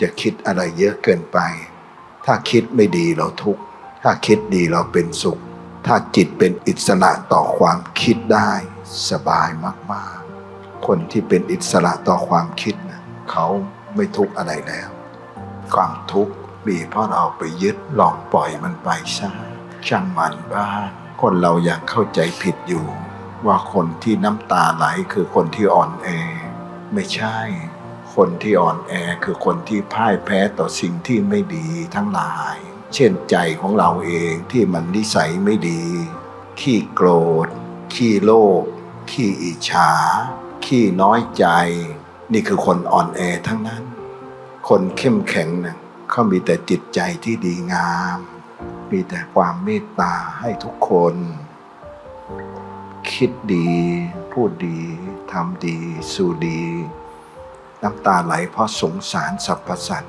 อย่าคิดอะไรเยอะเกินไป ถ้าคิดไม่ดีเราทุกข์ ถ้าคิดดีเราเป็นสุข ถ้าจิตเป็นอิสระต่อความคิดได้สบายมากๆ คนที่เป็นอิสระต่อความคิดนะเขาไม่ทุกข์อะไรแล้ว ความทุกข์มีเพราะเราไปยึดลองปล่อยมันไปซะช่างมันบ้างคนเราอยากเข้าใจผิดอยู่ ว่าคนที่น้ำตาไหลคือคนที่อ่อนแอไม่ใช่ คนที่อ่อนแอคือคนที่พ่ายแพ้ต่อสิ่งที่ไม่ดีทั้งหลาย เช่นใจของเราเองที่มันนิสัยไม่ดี ขี้โกรธ ขี้โลภ ขี้อิจฉา ขี้น้อยใจ นี่คือคนอ่อนแอทั้งนั้น คนเข้มแข็งนะเขามีแต่จิตใจที่ดีงาม มีแต่ความเมตตาให้ทุกคน คิดดี พูดดี ทำดี สู่ดี น้ำตาไหลเพราะสงสารสรรพสัตว์